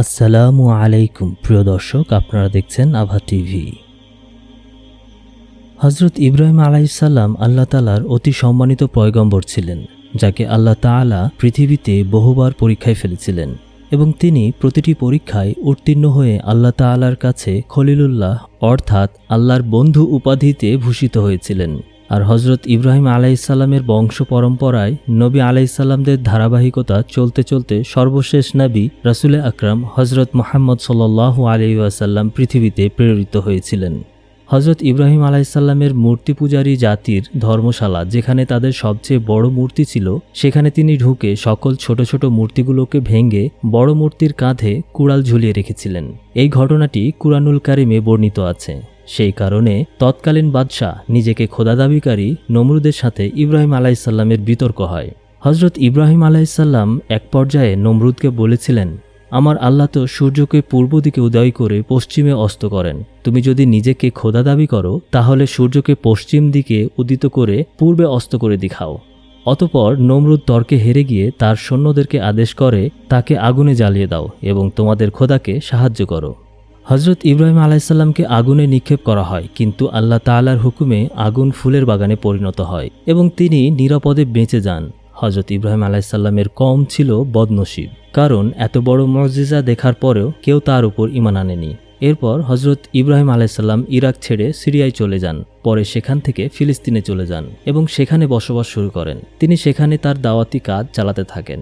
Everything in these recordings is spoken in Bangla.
আসসালামু আলাইকুম, প্রিয় দর্শক, আপনারা দেখছেন আভা টিভি। হজরত ইব্রাহিম আলাইসাল্লাম আল্লাহ তালার অতি সম্মানিত পয়গম্বর ছিলেন, যাকে আল্লাহ তাআলা পৃথিবীতে বহুবার পরীক্ষায় ফেলেছিলেন এবং তিনি প্রতিটি পরীক্ষায় উত্তীর্ণ হয়ে আল্লাহ তাআলার কাছে খলিলুল্লাহ অর্থাৎ আল্লাহর বন্ধু উপাধিতে ভূষিত হয়েছিলেন। আর হজরত ইব্রাহিম আলাইসাল্লামের বংশ পরম্পরায় নবী আলাইসাল্লামদের ধারাবাহিকতা চলতে চলতে সর্বশেষ নবী রাসুলে আকরাম হজরত মোহাম্মদ সাল্লাহ আলি ওয়াসাল্লাম পৃথিবীতে প্রেরিত হয়েছিলেন। হজরত ইব্রাহিম আলাইসাল্লামের মূর্তি পূজারী জাতির ধর্মশালা যেখানে তাদের সবচেয়ে বড় মূর্তি ছিল, সেখানে তিনি ঢুকে সকল ছোট ছোট মূর্তিগুলোকে ভেঙে বড় মূর্তির কাঁধে কুড়াল ঝুলিয়ে রেখেছিলেন। এই ঘটনাটি কুরআনুল কারিমে বর্ণিত আছে। সেই কারণে তৎকালীন বাদশাহ নিজেকে খোদা দাবিকারী নমরুদের সাথে ইব্রাহিম আলাইসাল্লামের বিতর্ক হয়। হজরত ইব্রাহিম আলাইসাল্লাম এক পর্যায়ে নমরুদকে বলেছিলেন, আমার আল্লাহ তো সূর্যকে পূর্ব দিকে উদয় করে পশ্চিমে অস্ত করেন। তুমি যদি নিজেকে খোদা দাবি করো, তাহলে সূর্যকে পশ্চিম দিকে উদিত করে পূর্বে অস্ত করে দেখাও। অতপর নমরুদ তর্কে হেরে গিয়ে তার সৈন্যদেরকে আদেশ করে, তাকে আগুনে জ্বালিয়ে দাও এবং তোমাদের খোদাকে সাহায্য করো। হজরত ইব্রাহিম আলাইসাল্লামকে আগুনে নিক্ষেপ করা হয়, কিন্তু আল্লাহ তাআলার হুকুমে আগুন ফুলের বাগানে পরিণত হয় এবং তিনি নিরাপদে বেঁচে যান। হজরত ইব্রাহিম আলাইসাল্লামের কম ছিল বদনসিব, কারণ এত বড় মসজিজা দেখার পরেও কেউ তার উপর ইমান আনেনি। এরপর হজরত ইব্রাহিম আলাইসাল্লাম ইরাক ছেড়ে সিরিয়ায় চলে যান, পরে সেখান থেকে ফিলিস্তিনে চলে যান এবং সেখানে বসবাস শুরু করেন। তিনি সেখানে তার দাওয়াতি কাজ চালাতে থাকেন।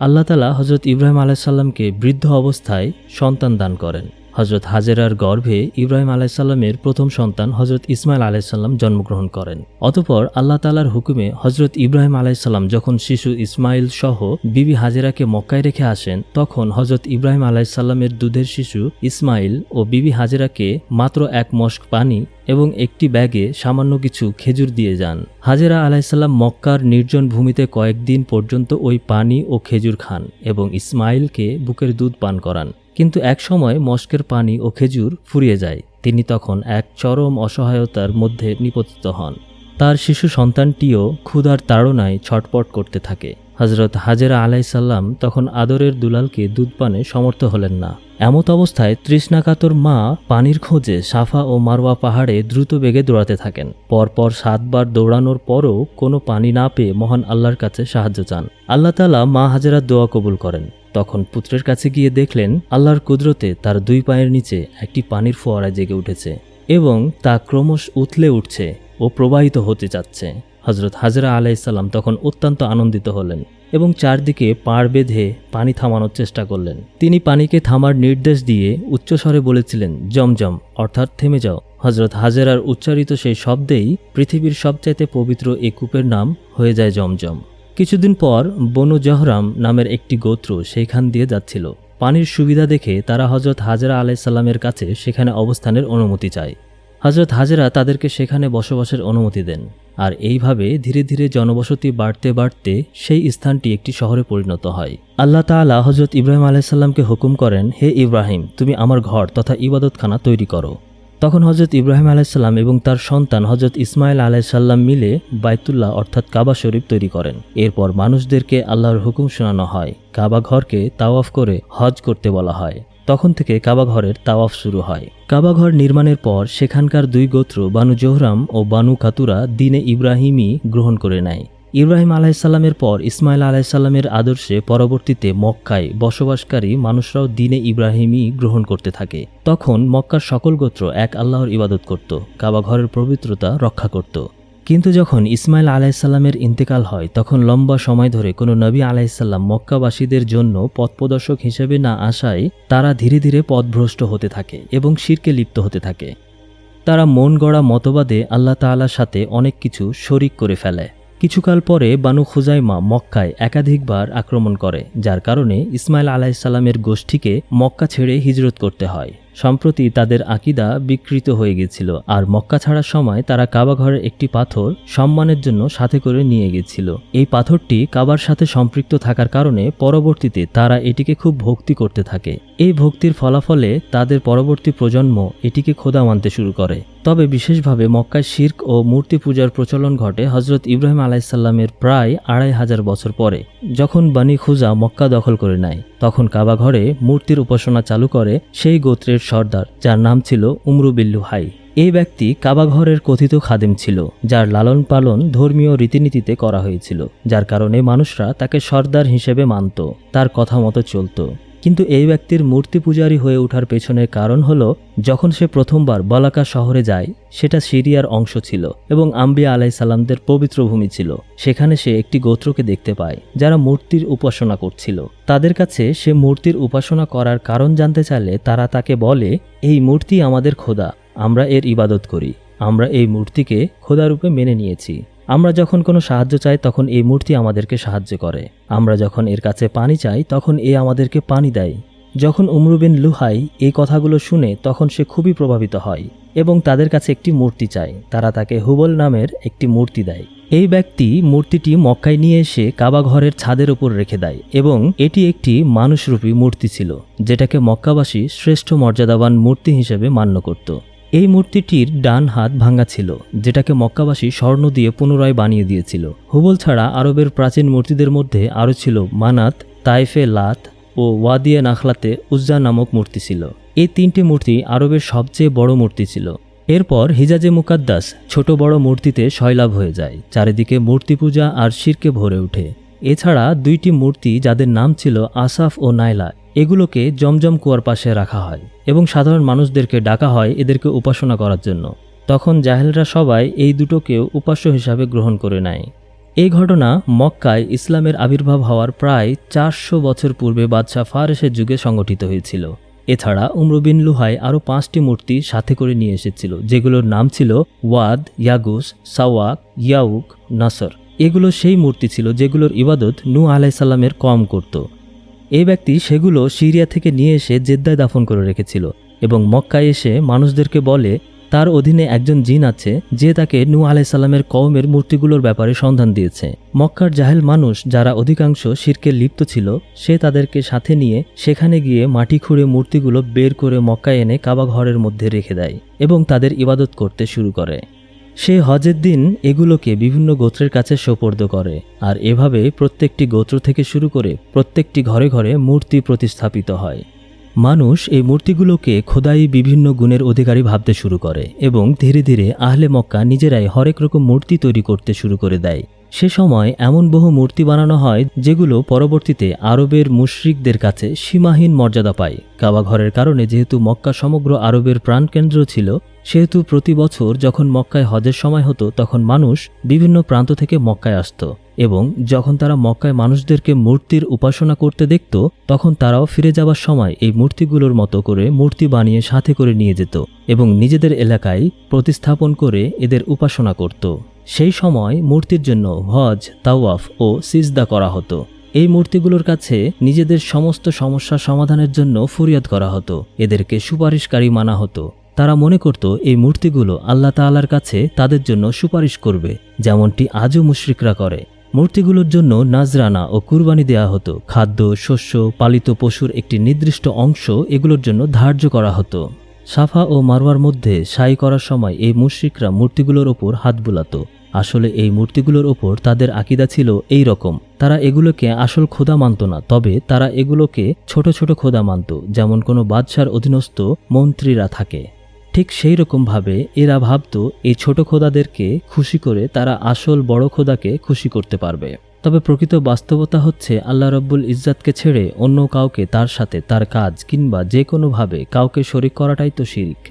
আল্লাহ তালা হজরত ইব্রাহিম আলাইসাল্লামকে বৃদ্ধ অবস্থায় সন্তান দান করেন। হজরত হাজেরার গর্ভে ইব্রাহিম আলাইসাল্লামের প্রথম সন্তান হজরত ইসমাইল আলাইসাল্লাম জন্মগ্রহণ করেন। অতপর আল্লাহ তালার হুকুমে হজরত ইব্রাহিম আলাইসাল্লাম যখন শিশু ইসমাইল সহ বিবি হাজেরাকে মক্কায় রেখে আসেন, তখন হজরত ইব্রাহিম আলাইসাল্লামের দুধের শিশু ইসমাইল ও বিবি হাজেরাকে মাত্র এক মস্ক পানি এবং একটি ব্যাগে সামান্য কিছু খেজুর দিয়ে যান। হাজেরা আলাইসাল্লাম মক্কার নির্জন ভূমিতে কয়েকদিন পর্যন্ত ওই পানি ও খেজুর খান এবং ইসমাইলকে বুকের দুধ পান করান। কিন্তু এক সময় মস্কের পানি ও খেজুর ফুরিয়ে যায়। তিনি তখন এক চরম অসহায়তার মধ্যে নিপতিত হন। তার শিশু সন্তানটিও ক্ষুধার তাড়নায় ছটপট করতে থাকে। হজরত হাজেরা আলাইসাল্লাম তখন আদরের দুলালকে দুধ পানে সমর্থ হলেন না। এমত অবস্থায় তৃষ্ণাকাতর মা পানির খোঁজে সাফা ও মারওয়া পাহাড়ে দ্রুত বেগে দৌড়াতে থাকেন। পরপর সাতবার দৌড়ানোর পরও কোনো পানি না পেয়ে মহান আল্লাহর কাছে সাহায্য চান। আল্লাহ তালা মা হাজেরার দোয়া কবুল করেন। তখন পুত্রের কাছে গিয়ে দেখলেন, আল্লাহর কুদরতে তার দুই পায়ের নিচে একটি পানির ফোয়ারা জেগে উঠেছে এবং তা ক্রমশ উথলে উঠছে ও প্রবাহিত হতে যাচ্ছে হজরত হাজরা আলাইসাল্লাম তখন অত্যন্ত আনন্দিত হলেন এবং চারদিকে পাড় বেঁধে পানি থামানোর চেষ্টা করলেন। তিনি পানিকে থামার নির্দেশ দিয়ে উচ্চস্বরে বলেছিলেন জমজম অর্থাৎ থেমে যাও। হজরত হাজেরার উচ্চারিত সেই শব্দেই পৃথিবীর সবচাইতে পবিত্র এ কূপের নাম হয়ে যায় জমজম কিছুদিন পর বনু জহরাম নামের একটি গোত্র সেইখান দিয়ে যাচ্ছিল। পানির সুবিধা দেখে তারা হজরত হাজরা আলাইসাল্লামের কাছে সেখানে অবস্থানের অনুমতি চায়। হজরত হাজরা তাদেরকে সেখানে বসবাসের অনুমতি দেন। আর এইভাবে ধীরে ধীরে জনবসতি বাড়তে বাড়তে সেই স্থানটি একটি শহরে পরিণত হয়। আল্লাহ তাআলা হজরত ইব্রাহিম আলাইসাল্লামকে হুকুম করেন, হে ইব্রাহিম, তুমি আমার ঘর তথা ইবাদতখানা তৈরি করো। তখন হজরত ইব্রাহিম আলাইসাল্লাম এবং তার সন্তান হজরত ইসমাইল আলাইসাল্লাম মিলে বাইতুল্লাহ অর্থাৎ কাবা শরীফ তৈরি করেন। এরপর মানুষদেরকে আল্লাহর হুকুম শোনানো হয়। কাবা ঘরকে তাওয়াফ করে হজ করতে বলা হয়। তখন থেকে কাবা ঘরের তাওয়াফ শুরু হয়। কাবাঘর নির্মাণের পর সেখানকার দুই গোত্র বানু জোহরাম ও বানু কাতুরা দিনে ইব্রাহিমই গ্রহণ করে নেয়। ইব্রাহিম আলাইসাল্লামের পর ইসমাইল আলাইসাল্লামের আদর্শে পরবর্তীতে মক্কায় বসবাসকারী মানুষরাও দিনে ইব্রাহিমই গ্রহণ করতে থাকে। তখন মক্কার সকল গোত্র এক আল্লাহর ইবাদত করত, কাবাঘরের পবিত্রতা রক্ষা করত। কিন্তু যখন ইসমাইল আলাইসাল্লামের ইন্তেকাল হয়, তখন লম্বা সময় ধরে কোনো নবী আলাইসাল্লাম মক্কাবাসীদের জন্য পথপ্রদর্শক হিসেবে না আসায় তারা ধীরে ধীরে পথভ্রষ্ট হতে থাকে এবং শিরকে লিপ্ত হতে থাকে। তারা মন গড়া মতবাদে আল্লাহ তাআলার সাথে অনেক কিছু শরিক করে ফেলে। কিছুকাল পরে বানু খুজাইমা মক্কায় একাধিকবার আক্রমণ করে, যার কারণে ইসমাইল আলাইসাল্লামের গোষ্ঠীকে মক্কা ছেড়ে হিজরত করতে হয়। সম্প্রতি তাদের আকিদা বিকৃত হয়ে গেছিল, আর মক্কা ছাড়ার সময় তারা কাবা ঘরের একটি পাথর সম্মানের জন্য সাথে করে নিয়ে গেছিল। এই পাথরটি কাবার সাথে সম্পৃক্ত থাকার কারণে পরবর্তীতে তারা এটিকে খুব ভক্তি করতে থাকে। এই ভক্তির ফলাফলে তাদের পরবর্তী প্রজন্ম এটিকে খোদা মানতে শুরু করে। তবে বিশেষভাবে মক্কায় শির্ক ও মূর্তি পূজার প্রচলন ঘটে হজরত ইব্রাহিম আলাইসাল্লামের প্রায় আড়াই হাজার বছর পরে। যখন বানি খুজা মক্কা দখল করে নেয়, তখন কাবা ঘরে মূর্তির উপাসনা চালু করে, সেই গোত্রের সর্দার, যার নাম ছিল উমরু বিল্লু হাই। এই ব্যক্তি কাবাঘরের কথিত খাদেম ছিল, যার লালন পালন ধর্মীয় রীতিনীতিতে করা হয়েছিল, যার কারণে মানুষরা তাকে সর্দার হিসেবে মানত। তার কথা মতো চলত। কিন্তু এই ব্যক্তির মূর্তি পূজারী হয়ে ওঠার পেছনের কারণ হল, যখন সে প্রথমবার বলাকা শহরে যায়, সেটা সিরিয়ার অংশ ছিল এবং আম্বিয়া আলাই সাল্লামদের পবিত্র ভূমি ছিল। সেখানে সে একটি গোত্রকে দেখতে পায়, যারা মূর্তির উপাসনা করছিল। তাদের কাছে সে মূর্তির উপাসনা করার কারণ জানতে চাইলে তারা তাকে বলে, এই মূর্তি আমাদের খোদা, আমরা এর ইবাদত করি। আমরা এই মূর্তিকে খোদারূপে মেনে নিয়েছি। আমরা যখন কোনো সাহায্য চাই, তখন এই মূর্তি আমাদেরকে সাহায্য করে। আমরা যখন এর কাছে পানি চাই, তখন এ আমাদেরকে পানি দেয়। যখন উমরুবিন লুহাই এই কথাগুলো শুনে, তখন সে খুবই প্রভাবিত হয় এবং তাদের কাছে একটি মূর্তি চায়। তারা তাকে হুবল নামের একটি মূর্তি দেয়। এই ব্যক্তি মূর্তিটি মক্কায় নিয়ে এসে কাবা ঘরের ছাদের উপর রেখে দেয় এবং এটি একটি মানুষরূপী মূর্তি ছিল, যেটাকে মক্কাবাসী শ্রেষ্ঠ মর্যাদাবান মূর্তি হিসেবে মান্য করত। এই মূর্তিটির ডান হাত ভাঙ্গা ছিল, যেটাকে মক্কাবাসী স্বর্ণ দিয়ে পুনরায় বানিয়ে দিয়েছিল। হুবল ছাড়া আরবের প্রাচীন মূর্তিদের মধ্যে আরও ছিল মানাত, তাইফে লাত ও ওয়াদিয়া নাখলাতে উজ্জা নামক মূর্তি ছিল। এই তিনটি মূর্তি আরবের সবচেয়ে বড় মূর্তি ছিল। এরপর হিজাজে মুকাদ্দাস ছোট বড় মূর্তিতে শয়লাভ হয়ে যায়, চারিদিকে মূর্তি পূজা আর শিরকে ভরে ওঠে। এছাড়া দুইটি মূর্তি যাদের নাম ছিল আসাফ ও নাইলা এগুলোকে জমজম কুয়ার পাশে রাখা হয় এবং সাধারণ মানুষদেরকে ডাকা হয় এদেরকে উপাসনা করার জন্য। তখন জাহেলরা সবাই এই দুটোকেও উপাস্য হিসাবে গ্রহণ করে নেয়। এই ঘটনা মক্কায় ইসলামের আবির্ভাব হওয়ার প্রায় চারশো বছর পূর্বে বাদশাহ ফারেসের যুগে সংগঠিত হয়েছিল। এছাড়া উমরুবিন লুহাই আরও পাঁচটি মূর্তি সাথে করে নিয়ে এসেছিল, যেগুলোর নাম ছিল ওয়াদ, ইয়াগুস, সাওয়াক, ইয়াউক, নাসর। এগুলো সেই মূর্তি ছিল যেগুলোর ইবাদত নু আলাইসাল্লামের কম করত। এই ব্যক্তি সেগুলো সিরিয়া থেকে নিয়ে এসে জেদ্দায় দাফন করে রেখেছিল এবং মক্কায় এসে মানুষদেরকে বলে, তার অধীনে একজন জিন আছে যে তাকে নূ আলাইসাল্লামের কওমের মূর্তিগুলোর ব্যাপারে সন্ধান দিয়েছে। মক্কার জাহেল মানুষ যারা অধিকাংশ শিরকে লিপ্ত ছিল, সে তাদেরকে সাথে নিয়ে সেখানে গিয়ে মাটি খুঁড়ে মূর্তিগুলো বের করে মক্কায় এনে কাবা ঘরের মধ্যে রেখে দেয় এবং তাদের ইবাদত করতে শুরু করে। সে হজের দিন এগুলোকে বিভিন্ন গোত্রের কাছে সোপর্দ করে, আর এভাবে প্রত্যেকটি গোত্র থেকে শুরু করে প্রত্যেকটি ঘরে ঘরে মূর্তি প্রতিস্থাপিত হয়। মানুষ এই মূর্তিগুলোকে খোদাই বিভিন্ন গুণের অধিকারী ভাবতে শুরু করে এবং ধীরে ধীরে আহলে মক্কা নিজেরাই হরেক রকম মূর্তি তৈরি করতে শুরু করে দেয়। সে সময় এমন বহু মূর্তি বানানো হয় যেগুলো পরবর্তীতে আরবের মুশরিকদের কাছে সীমাহীন মর্যাদা পায়। কাবা ঘরের কারণে যেহেতু মক্কা সমগ্র আরবের প্রাণকেন্দ্র ছিল সেহেতু প্রতি বছর যখন মক্কায় হজের সময় হতো, তখন মানুষ বিভিন্ন প্রান্ত থেকে মক্কায় আসত এবং যখন তারা মক্কায় মানুষদেরকে মূর্তির উপাসনা করতে দেখত, তখন তারাও ফিরে যাবার সময় এই মূর্তিগুলোর মতো করে মূর্তি বানিয়ে সাথে করে নিয়ে যেত এবং নিজেদের এলাকায় প্রতিস্থাপন করে এদের উপাসনা করত। সেই সময় মূর্তির জন্য হজ, তাওয়াফ ও সিজদা করা হতো। এই মূর্তিগুলোর কাছে নিজেদের সমস্ত সমস্যা সমাধানের জন্য ফরিয়াদ করা হতো। এদেরকে সুপারিশকারী মানা হতো। তারা মনে করত এই মূর্তিগুলো আল্লাহ তাআলার কাছে তাদের জন্য সুপারিশ করবে, যেমনটি আজও মুশরিকরা করে। মূর্তিগুলোর জন্য নাজরানা ও কুরবানি দেয়া হতো। খাদ্য, শস্য, পালিত পশুর একটি নির্দিষ্ট অংশ এগুলোর জন্য ধার্য করা হতো। সাফা ও মারওয়ার মধ্যে সাই করার সময় এই মুশরিকরা মূর্তিগুলোর ওপর হাত বুলাতো। আসলে এই মূর্তিগুলোর ওপর তাদের আকিদা ছিল এই রকম। তারা এগুলোকে আসল খোদা মানত না, তবে তারা এগুলোকে ছোট ছোট খোদা মানত, যেমন কোনো বাদশার অধীনস্থ মন্ত্রীরা থাকে। ঠিক সেই রকমভাবে এরা ভাবত এই ছোট খোদাদেরকে খুশি করে তারা আসল বড় খোদাকে খুশি করতে পারবে। তবে প্রকৃত বাস্তবতা হচ্ছে আল্লাহ রব্বুল ইজ্জাতকে ছেড়ে অন্য কাউকে তার সাথে তার কাজ কিংবা যে কোনোভাবে কাউকে শরিক করাটাই তো শিরিক।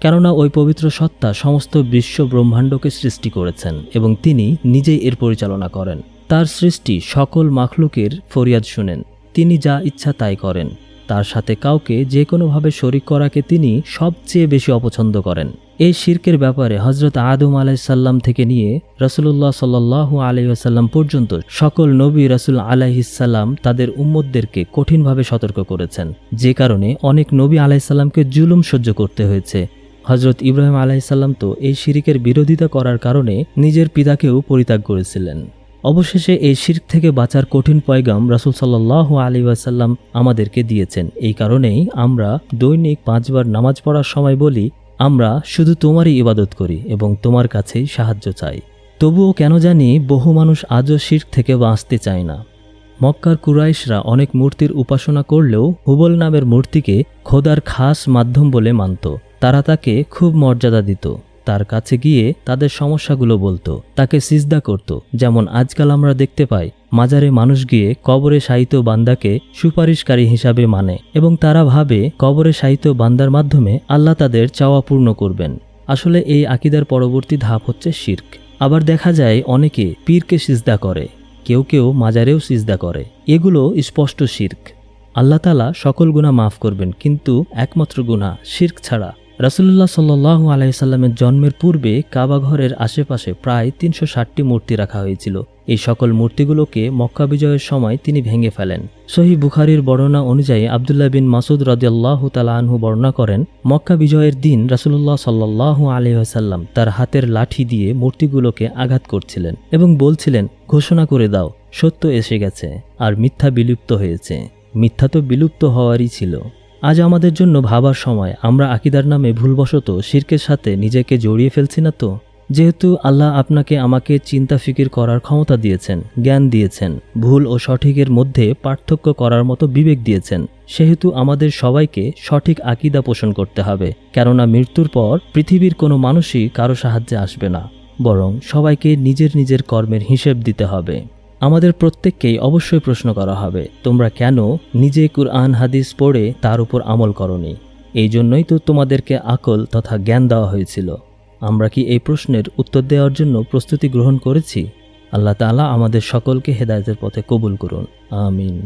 কেননা ওই পবিত্র সত্তা সমস্ত বিশ্ব ব্রহ্মাণ্ডকে সৃষ্টি করেছেন এবং তিনি নিজেই এর পরিচালনা করেন। তার সৃষ্টি সকল মাখলুকের ফরিয়াদ শুনেন। তিনি যা ইচ্ছা তাই করেন। তার সাথে কাউকে যে কোনোভাবে শরিক করাকে তিনি সবচেয়ে বেশি অপছন্দ করেন। এই শির্কের ব্যাপারে হজরত আদম আলাইসাল্লাম থেকে নিয়ে রসুল্লাহ সাল্লাহ আলাইসাল্লাম পর্যন্ত সকল নবী রসুল আলাইহিসাল্লাম তাদের উম্মদদেরকে কঠিনভাবে সতর্ক করেছেন। যে কারণে অনেক নবী আলাইসাল্লামকে জুলুম সহ্য করতে হয়েছে। হজরত ইব্রাহিম আলাইসাল্লাম তো এই শিরিকের বিরোধিতা করার কারণে নিজের পিতাকেও পরিত্যাগ করেছিলেন। অবশেষে এই শির্ক থেকে বাঁচার কঠিন পয়গাম রাসুল সাল্লাহ আলী ওয়াসাল্লাম আমাদেরকে দিয়েছেন। এই কারণেই আমরা দৈনিক পাঁচবার নামাজ পড়ার সময় বলি, আমরা শুধু তোমারই ইবাদত করি এবং তোমার কাছেই সাহায্য চাই। তবুও কেন জানি বহু মানুষ আজও শির্ক থেকে বাঁচতে চায় না। মক্কার কুরাইশরা অনেক মূর্তির উপাসনা করলেও হুবল নামের মূর্তিকে খোদার খাস মাধ্যম বলে মানত। তারা তাকে খুব মর্যাদা দিত। তার কাছে গিয়ে তাদের সমস্যাগুলো বলতো। তাকে সিজদা করত। যেমন আজকাল আমরা দেখতে পাই, মাজারে মানুষ গিয়ে কবরে সাহিত্য বান্দাকে সুপারিশকারী হিসাবে মানে এবং তারা ভাবে কবরে সাহিত্য বান্দার মাধ্যমে আল্লাহ তাদের চাওয়া পূর্ণ করবেন। আসলে এই আকিদার পরবর্তী ধাপ হচ্ছে শির্ক। আবার দেখা যায় অনেকে পীরকে সিজদা করে, কেউ কেউ মাজারেও সিজদা করে। এগুলো স্পষ্ট শির্ক। আল্লাহ তালা সকল গুণা মাফ করবেন, কিন্তু একমাত্র গুণা শির্ক ছাড়া রাসুল্লাহ সাল্লাহ আলাইসাল্লামের জন্মের পূর্বে কাবা ঘরের আশেপাশে প্রায় তিনশো ষাটটি মূর্তি রাখা হয়েছিল। এই সকল মূর্তিগুলোকে মক্কা বিজয়ের সময় তিনি ভেঙে ফেলেন। সহি বুখারির বর্ণনা অনুযায়ী আবদুল্লাহ বিন মাসুদ রদিয়াল্লাহ তালাহু বর্ণনা করেন, মক্কা বিজয়ের দিন রাসুল্লাহ সাল্লাহ আলহাসাল্লাম তার হাতের লাঠি দিয়ে মূর্তিগুলোকে আঘাত করছিলেন এবং বলছিলেন, ঘোষণা করে দাও, সত্য এসে গেছে, আর মিথ্যা বিলুপ্ত হয়েছে। মিথ্যা তো বিলুপ্ত হওয়ারই ছিল। আজ আমাদের জন্য ভাবার সময়। আমরা আকিদার নামে ভুলবশত শির্কের সাথে নিজেকে জড়িয়ে ফেলছি না তো? যেহেতু আল্লাহ আপনাকে আমাকে চিন্তা ফিকির করার ক্ষমতা দিয়েছেন, জ্ঞান দিয়েছেন, ভুল ও সঠিকের মধ্যে পার্থক্য করার মতো বিবেক দিয়েছেন, সেহেতু আমাদের সবাইকে সঠিক আকিদা পোষণ করতে হবে, কেননা মৃত্যুর পর পৃথিবীর কোনো মানুষই কারও সাহায্যে আসবে না, বরং সবাইকে নিজের নিজের কর্মের হিসেব দিতে হবে। আমাদের প্রত্যেককেই অবশ্যই প্রশ্ন করা হবে, তোমরা কেন নিজে কুরআন হাদিস পড়ে তার উপর আমল করনি? এই জন্যই তো তোমাদেরকে আকল তথা জ্ঞান দেওয়া হয়েছিল। আমরা কি এই প্রশ্নের উত্তর দেওয়ার জন্য প্রস্তুতি গ্রহণ করেছি? আল্লাহ তালা আমাদের সকলকে হেদায়তের পথে কবুল করুন। আমিন।